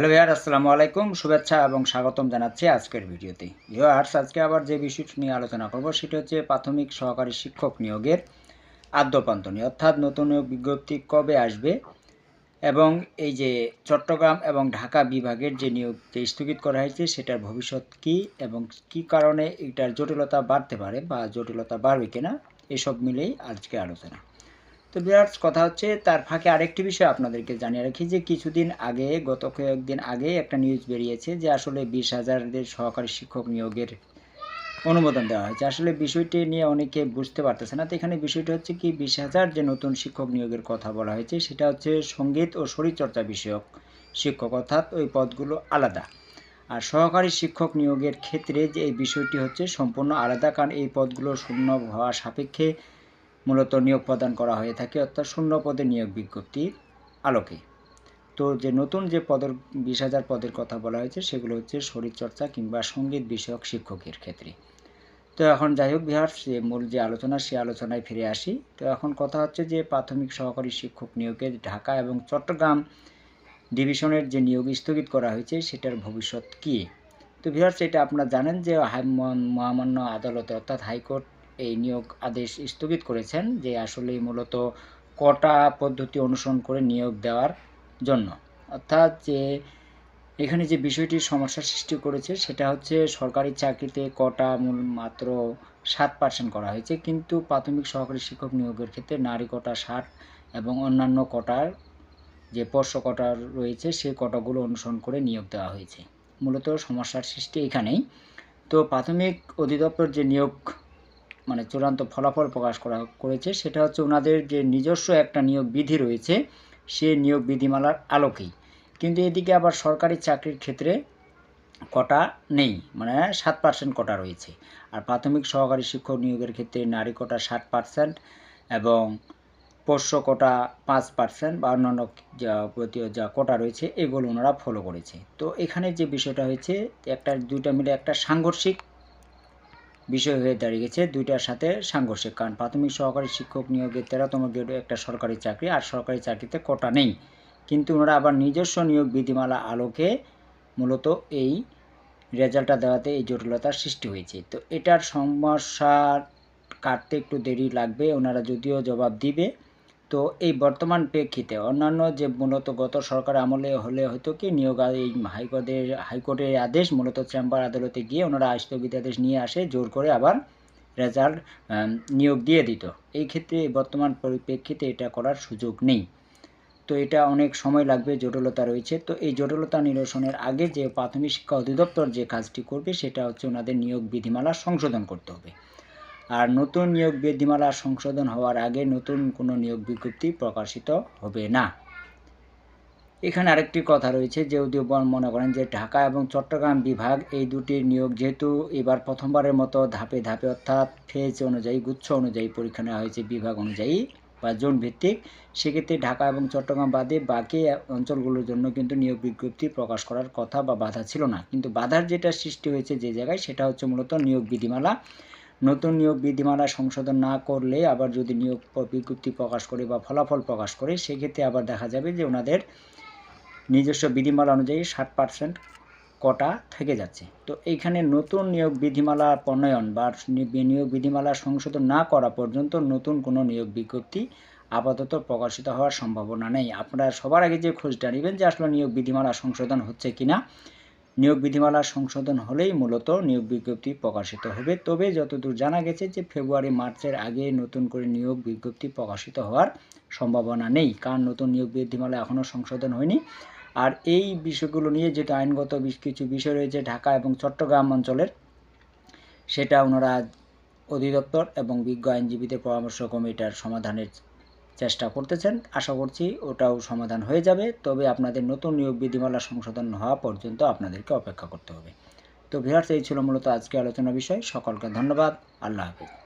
Hello ভিয়ার আসসালামু আলাইকুম, শুভেচ্ছা এবং স্বাগতম জানাচ্ছি আজকের ভিডিওতে। ভিওয়ার্স আজকে আবার যে বিষয়টি নিয়ে আলোচনা করব সেটা হচ্ছে প্রাথমিক সহকারী শিক্ষক নিয়োগের আদ্যপান্ত নিয়ে, অর্থাৎ নতুন নিয়োগ বিজ্ঞপ্তি কবে আসবে এবং এই যে চট্টগ্রাম এবং ঢাকা বিভাগের যে নিয়োগ যে স্থগিত করা হয়েছে, সেটার ভবিষ্যৎ কি এবং কি কারণে এটার জটিলতা বাড়তে পারে বা জটিলতা বাড়বে কিনা, এসব মিলেই আজকে আলোচনা। তো বিরাট, কথা হচ্ছে তার ফাঁকে আরেকটি বিষয় আপনাদেরকে জানিয়ে রাখি যে কিছুদিন আগে, গত কয়েকদিন আগে একটা নিউজ বেরিয়েছে যে আসলে বিশ হাজারদের সহকারী শিক্ষক নিয়োগের অনুমোদন দেওয়া হয়েছে। আসলে বিষয়টি নিয়ে অনেকে বুঝতে পারতেছে না। তো এখানে বিষয়টি হচ্ছে কি, বিশ হাজার যে নতুন শিক্ষক নিয়োগের কথা বলা হয়েছে, সেটা হচ্ছে সংগীত ও শরীরচর্চা বিষয়ক শিক্ষক, অর্থাৎ ওই পদগুলো আলাদা। আর সহকারী শিক্ষক নিয়োগের ক্ষেত্রে যে এই বিষয়টি হচ্ছে সম্পূর্ণ আলাদা, কারণ এই পদগুলো শূন্য হওয়া সাপেক্ষে মূলত নিয়োগ প্রদান করা হয়ে থাকে, অর্থাৎ শূন্য পদে নিয়োগ বিজ্ঞপ্তির আলোকে। তো যে নতুন যে পদের, বিশ হাজার পদের কথা বলা হয়েছে, সেগুলো হচ্ছে শরীরচর্চা কিংবা সংগীত বিষয়ক শিক্ষকের ক্ষেত্রে। তো এখন যাই হোক, বিহার, সে মূল যে আলোচনা, সে আলোচনায় ফিরে আসি। তো এখন কথা হচ্ছে যে প্রাথমিক সহকারী শিক্ষক নিয়োগের ঢাকা এবং চট্টগ্রাম ডিভিশনের যে নিয়োগ স্থগিত করা হয়েছে, সেটার ভবিষ্যৎ কী? তো বিহার, সেটা আপনারা জানেন যে মহামান্য আদালতে, অর্থাৎ হাইকোর্ট এই নিয়োগ আদেশ স্থগিত করেছেন যে আসলে মূলত কটা পদ্ধতি অনুসরণ করে নিয়োগ দেওয়ার জন্য। অর্থাৎ যে এখানে যে বিষয়টি সমস্যার সৃষ্টি করেছে সেটা হচ্ছে সরকারি চাকরিতে কটা মূল মাত্র সাত পার্সেন্ট করা হয়েছে, কিন্তু প্রাথমিক সহকারী শিক্ষক নিয়োগের ক্ষেত্রে নারী কোটা ষাট এবং অন্যান্য কোটার যে পর্ষ কটা রয়েছে সেই কটাগুলো অনুসরণ করে নিয়োগ দেওয়া হয়েছে। মূলত সমস্যার সৃষ্টি এখানেই। তো প্রাথমিক অধিদপ্তর যে নিয়োগ মানে চূড়ান্ত ফলাফল প্রকাশ করা করেছে, সেটা হচ্ছে ওনাদের যে নিজস্ব একটা নিয়োগ বিধি রয়েছে, সে নিয়োগ বিধিমালার আলোকেই। কিন্তু এদিকে আবার সরকারি চাকরির ক্ষেত্রে কটা নেই মানে সাত পার্সেন্ট কটা রয়েছে। আর প্রাথমিক সহকারী শিক্ষক নিয়োগের ক্ষেত্রে নারী কোটা ষাট পার্সেন্ট এবং পোষ্য কোটা পাঁচ পার্সেন্ট বা অন্যান্য যা প্রতি যা কোটা রয়েছে, এগুলো ওনারা ফলো করেছে। তো এখানে যে বিষয়টা হয়েছে, একটা দুইটা মিলে একটা সাংঘর্ষিক বিষয় হয়ে দাঁড়িয়েছে দুইটার সাথে সাংঘর্ষিক কারণ প্রাথমিক সহকারী শিক্ষক নিয়োগের তেরোতম গ্রেড একটা সরকারি চাকরি, আর সরকারি চাকরিতে কটা নেই। কিন্তু ওনারা আবার নিজস্ব নিয়োগ বিধিমালা আলোকে মূলত এই রেজাল্টটা দেওয়াতে এই জটিলতার সৃষ্টি হয়েছে। তো এটার সমস্যা কাটতে একটু দেরি লাগবে, ওনারা যদিও জবাব দিবে। তো এই বর্তমান প্রেক্ষিতে অন্যান্য যে মূলত গত সরকার আমলে হলে হয়তো কি নিয়োগ এই হাইকোর্টের হাইকোর্টের আদেশ মূলত চেম্বার আদালতে গিয়ে ওনারা স্থগিত আদেশ নিয়ে আসে, জোর করে আবার রেজাল্ট নিয়োগ দিয়ে দিত। এই ক্ষেত্রে বর্তমান পরিপ্রেক্ষিতে এটা করার সুযোগ নেই। তো এটা অনেক সময় লাগবে, জটিলতা রয়েছে। তো এই জটিলতা নিরসনের আগে যে প্রাথমিক শিক্ষা অধিদপ্তর যে কাজটি করবে, সেটা হচ্ছে ওনাদের নিয়োগ বিধিমালা সংশোধন করতে হবে। আর নতুন নিয়োগ বিধিমালা সংশোধন হওয়ার আগে নতুন কোনো নিয়োগ বিজ্ঞপ্তি প্রকাশিত হবে না। এখানে আরেকটি কথা রয়েছে যে উদ্যোগবন মনে করেন যে ঢাকা এবং চট্টগ্রাম বিভাগ এই দুটির নিয়োগ যেহেতু এবার প্রথমবারের মতো ধাপে ধাপে অর্থাৎ ফেজ অনুযায়ী, গুচ্ছ অনুযায়ী পরীক্ষা নেওয়া হয়েছে বিভাগ অনুযায়ী বা জোন ভিত্তিক। সেক্ষেত্রে ঢাকা এবং চট্টগ্রাম বাদে বাকি অঞ্চলগুলোর জন্য কিন্তু নিয়োগ বিজ্ঞপ্তি প্রকাশ করার কথা বা বাধা ছিল না। কিন্তু বাধার যেটা সৃষ্টি হয়েছে যে জায়গায়, সেটা হচ্ছে মূলত নিয়োগ বিধিমালা। নতুন নিয়োগ বিধিমালা সংশোধন না করলে আবার যদি নিয়োগ বিজ্ঞপ্তি প্রকাশ করে বা ফলাফল প্রকাশ করে, সেক্ষেত্রে আবার দেখা যাবে যে ওনাদের নিজস্ব বিধিমালা অনুযায়ী ষাট পার্সেন্ট কটা থেকে যাচ্ছে। তো এইখানে নতুন নিয়োগ বিধিমালা প্রণয়ন বা নিয়োগ বিধিমালা সংশোধন না করা পর্যন্ত নতুন কোনো নিয়োগ বিজ্ঞপ্তি আপাতত প্রকাশিত হওয়ার সম্ভাবনা নেই। আপনারা সবার আগে যে খোঁজটা নেবেন যে আসলে নিয়োগ বিধিমালা সংশোধন হচ্ছে কিনা নিয়োগ বিধিমালা সংশোধন হলেই মূলত নিয়োগ বিজ্ঞপ্তি প্রকাশিত হবে। তবে যতদূর জানা গেছে যে ফেব্রুয়ারি, মার্চের আগে নতুন করে নিয়োগ বিজ্ঞপ্তি প্রকাশিত হওয়ার সম্ভাবনা নেই। কারণ নতুন নিয়োগ বিধিমালা এখনও সংশোধন হয়নি। আর এই বিষয়গুলো নিয়ে যেহেতু আইনগত কিছু বিষয় রয়েছে ঢাকা এবং চট্টগ্রাম অঞ্চলের, সেটা ওনারা অধিদপ্তর এবং বিজ্ঞ আইনজীবীদের পরামর্শ কমিটার সমাধানের চেষ্টা করতেছেন। আশা করছি ওটাও সমাধান হয়ে যাবে। তবে আপনাদের নতুন নিয়োগ বিধিমালা সংশোধন হওয়া পর্যন্ত আপনাদেরকে অপেক্ষা করতে হবে। তো ভিহার্স এই ছিল মূলত আজকে আলোচনা বিষয়। সকলকে ধন্যবাদ। আল্লাহ হাফিজ।